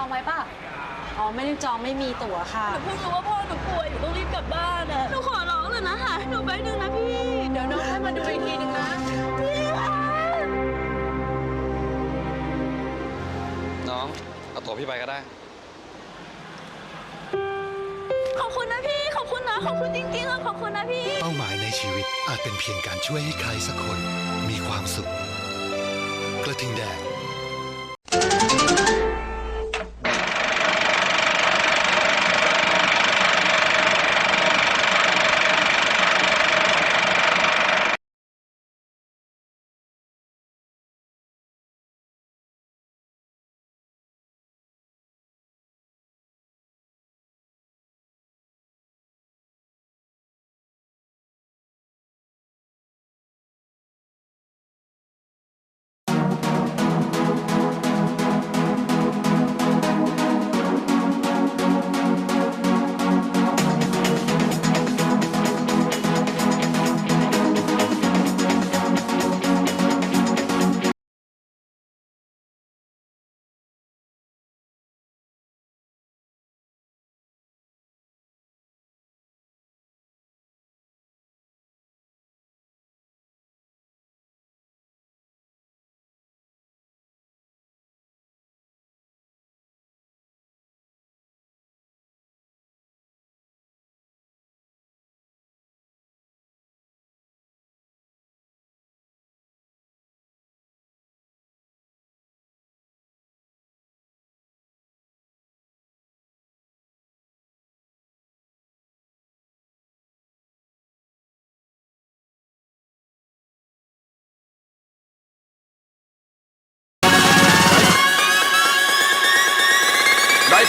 องไว้ป่ะ อ๋อ ไม่ได้จองไม่มีตั๋วค่ะ หนูเพิ่งรู้ว่าพ่อหนูป่วยหนูต้องรีบกลับบ้านอะหนูขอร้องเลยนะหาให้หนูไปหนึ่งนะพี่เดี๋ยวน้องให้มาดูอีกทีนึงนะน้อง เอาตั๋วพี่ไปก็ได้ ขอบคุณนะพี่ ขอบคุณนะ ขอบคุณจริงๆอะขอบคุณนะพี่ เป้าหมายในชีวิตอาจเป็นเพียงการช่วยให้ใครสักคนมีความสุข กระทิงแดง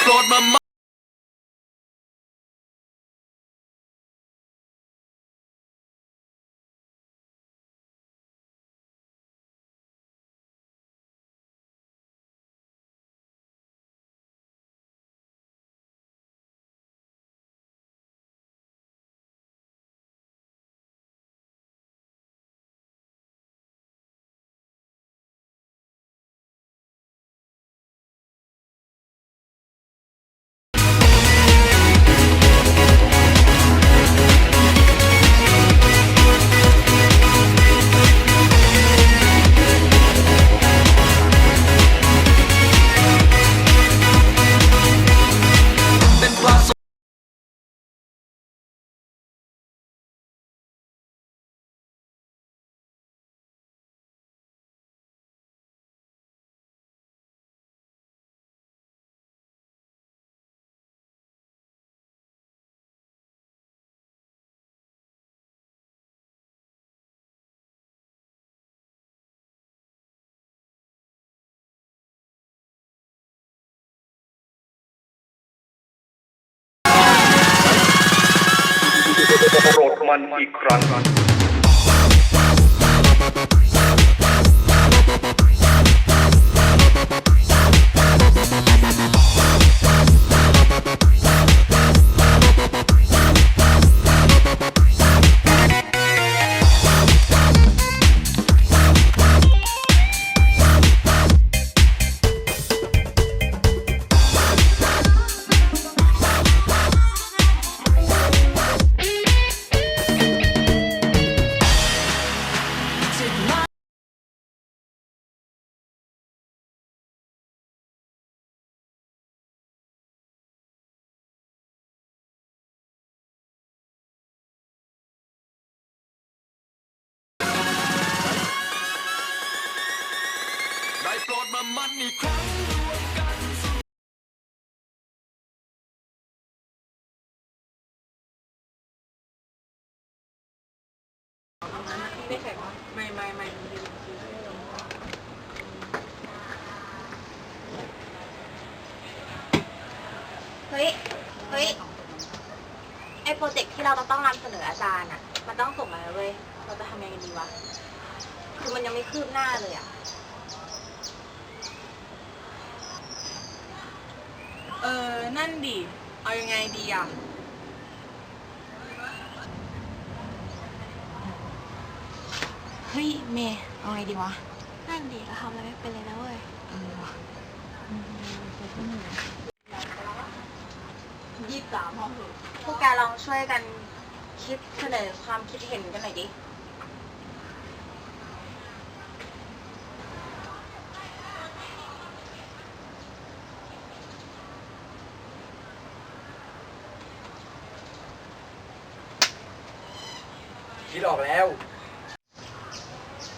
ได้ อีกครั้ง อีกครั้งรวมกันสู่เฮ้ย เฮ้ย ไอโปรเจกต์ที่เราต้องนำเสนออาจารย์อะ มันต้องส่งมาแล้วเว้ย เราจะทำยังไงดีวะ คือมันยังไม่คืบหน้าเลยอะ เออ นั่นดิ เอายังไงดีอะเฮ้ยเมย์เอาไงดีวะนั่นดีเราทำอะไรไม่เป็นเลยนะเว้ย เออว่ะยี่สิบสามพอเถอะพวกแกลองช่วยกันคิดเสนอความคิดเห็นกันหน่อยดิ คิดออกแล้ว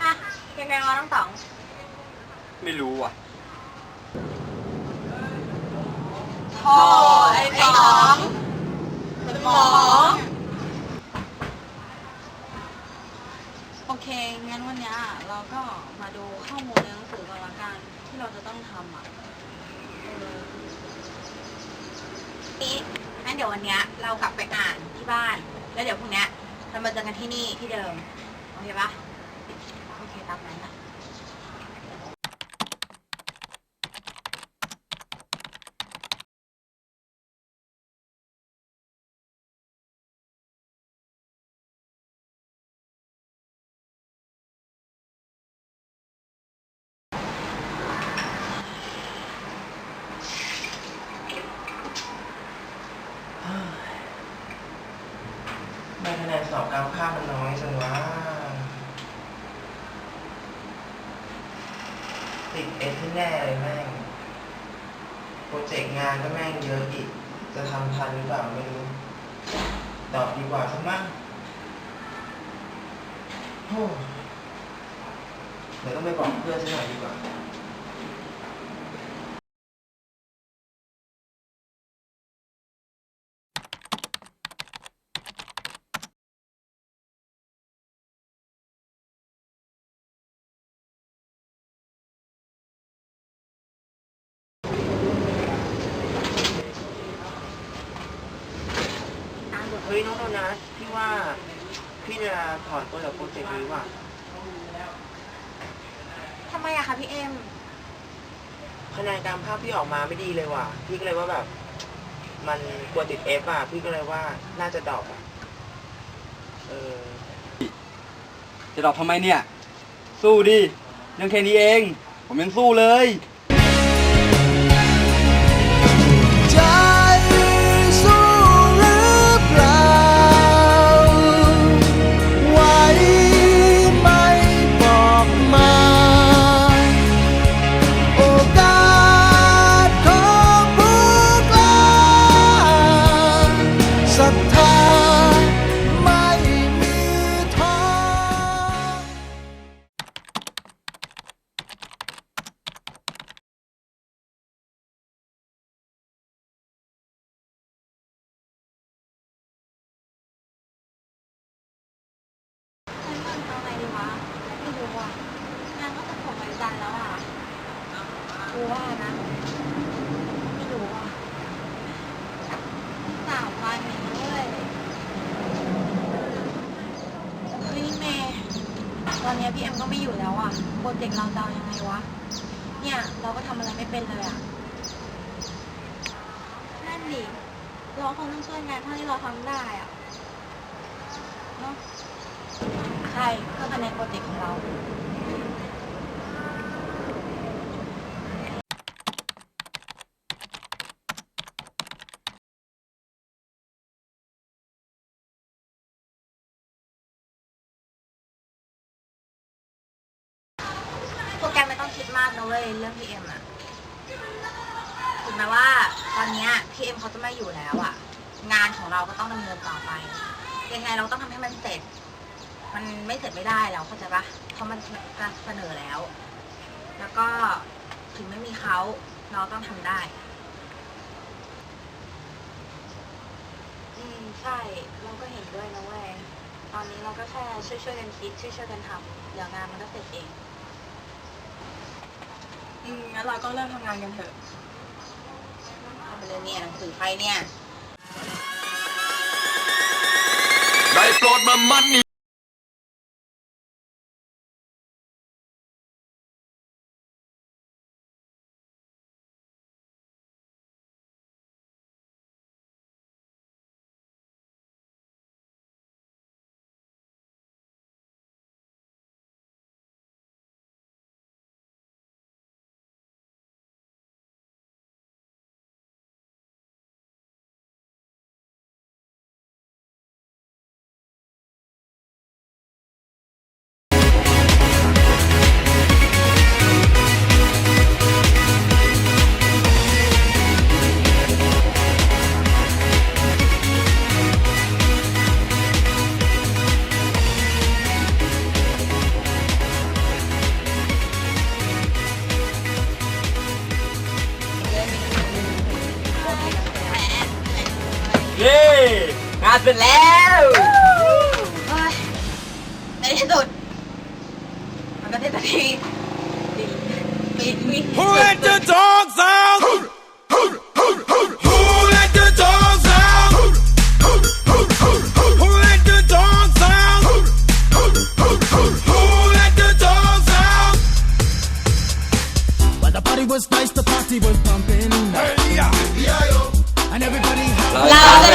อะยังไงงอทั้งสอง ไม่รู้อะพ่อไอ้สองสมอง โอเค งั้นวันเนี้ยเราก็มาดูข้อมูลในหนังสือกันละกันที่เราจะต้องทำอะเออนี่งั้นเดี๋ยววันเนี้ยเรากลับไปอ่านที่บ้าน แล้วเดี๋ยวพรุ่งเนี้ย เรามาเจอกันที่นี่ที่เดิม โอเคปะโอเคตามนั้นนะ ทำไมคะแนนสอบกลางภาคมันน้อยจังวะ ติดเอสที่ แน่เลยแม่งโปรเจกต์งานก็แม่งเยอะอีก จะทำทันหรือเปล่าไม่รู้ ตอบดีกว่าสักมั้งโอ้เดี๋ยวต้องไปบอกเพื่อนสักหน่อยดีกว่า ฮ้ยน้องโดนัทพี่ว่าพี่จะถอนตัวจากโปรเจกต์นี้ว่ะทำไมอะคะพี่เอ็ม คะแนนการภาพพี่ออกมาไม่ดีเลยว่ะ พี่ก็เลยว่าแบบ มันกลัวติดเอฟอะ พี่ก็เลยว่าน่าจะดรอปอะ เออ จะดรอกทำไมเนี่ย สู้ดิเรื่องแค่นี้เอง ผมยังสู้เลย งานก็จะผมวันจันทร์แล้วอะกูว่านะไม่รู้อะสามวันเองด้วยเฮ้ยเมย์ตอนเนี้ยพี่เอ็มก็ไม่อยู่แล้วอะโปรเจกต์เราจะเอายังไงวะ เนี่ยเราก็ทำอะไรไม่เป็นเลยอะ นั่นดิเราคงต้องช่วยงานเท่าที่เราทำได้อะเนอะใช่เพื่อภายในโปรเจกต์ของเรา โปรแกรมไม่ต้องคิดมากนะ เว้ยเรื่องพีเอ็มอะถึงแม้ว่า ตอนเนี้พีเอ็มเขาจะไม่อยู่แล้วอะงานของเราก็ต้องดำเนินต่อไป ยังไงเราต้องทำให้มันเสร็จ มันไม่เสร็จไม่ได้แล้วเข้าใจปะเพราะมันเสนอแล้ว แล้วก็ถึงไม่มีเขาเราต้องทำได้ อืมใช่เราก็เห็นด้วยนะเว้ยตอนนี้เราก็แค่ช่วยๆกันคิดช่วยๆกันทำเดี๋ยวงานมันก็เสร็จเอง อืมงั้นเราก็เริ่มทำงานกันเถอะเอาไปเลยเนี่ยหนังสือใครเนี่ย ได้โปรดมามันนี่ ประเทศไทยปีนี้ Who let the dogs out? Who let the dogs out? Who let the dogs out? Who let the dogs out? While the party was nice, the party was pumping. And everybody had